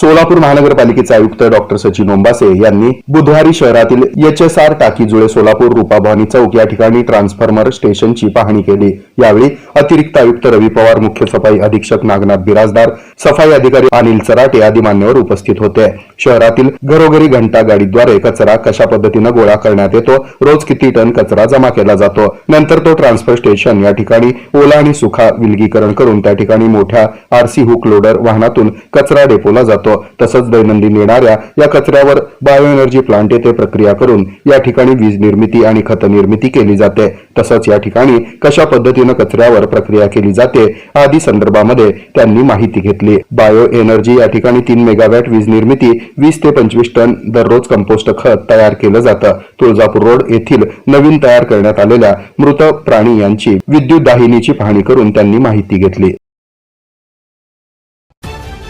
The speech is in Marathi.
सोलापूर महानगरपालिकेचे आयुक्त डॉक्टर सचिन ओंबासे यांनी बुधवारी शहरातील एच एस आर टाकी जुळे सोलापूर रुपाभवानी चौक या ठिकाणी ट्रान्सफॉर्मर स्टेशनची पाहणी केली. यावेळी अतिरिक्त आयुक्त रवी पवार मुख्य सफाई अधीक्षक नागनाथ बिराजदार सफाई अधिकारी अनिल चराटे आदी मान्यवर उपस्थित होते. शहरातील घरोघरी घंटा गाडीद्वारे कचरा कशा पद्धतीनं गोळा करण्यात येतो रोज किती टन कचरा जमा केला जातो नंतर तो ट्रान्सफर स्टेशन या ठिकाणी ओला आणि सुखा विलगीकरण करून त्या ठिकाणी मोठ्या आरसी हुक लोडर वाहनातून कचरा डेपोला जातो. तसंच दैनंदिन येणाऱ्या या कचऱ्यावर बायो एनर्जी प्लांट येथे प्रक्रिया करून या ठिकाणी वीज निर्मिती आणि खत निर्मिती केली जाते. तसंच या ठिकाणी कशा पद्धतीनं कचऱ्यावर प्रक्रिया केली जाते आदी संदर्भामध्ये त्यांनी माहिती घेतली. बायो एनर्जी या ठिकाणी तीन मेगावॅट वीज निर्मिती वीस ते पंचवीस टन दररोज कंपोस्ट खत तयार केलं जातं. तुळजापूर रोड येथील नवीन तयार करण्यात आलेल्या मृत प्राणी यांची विद्युत दाहिनीची पाहणी करून त्यांनी माहिती घेतली.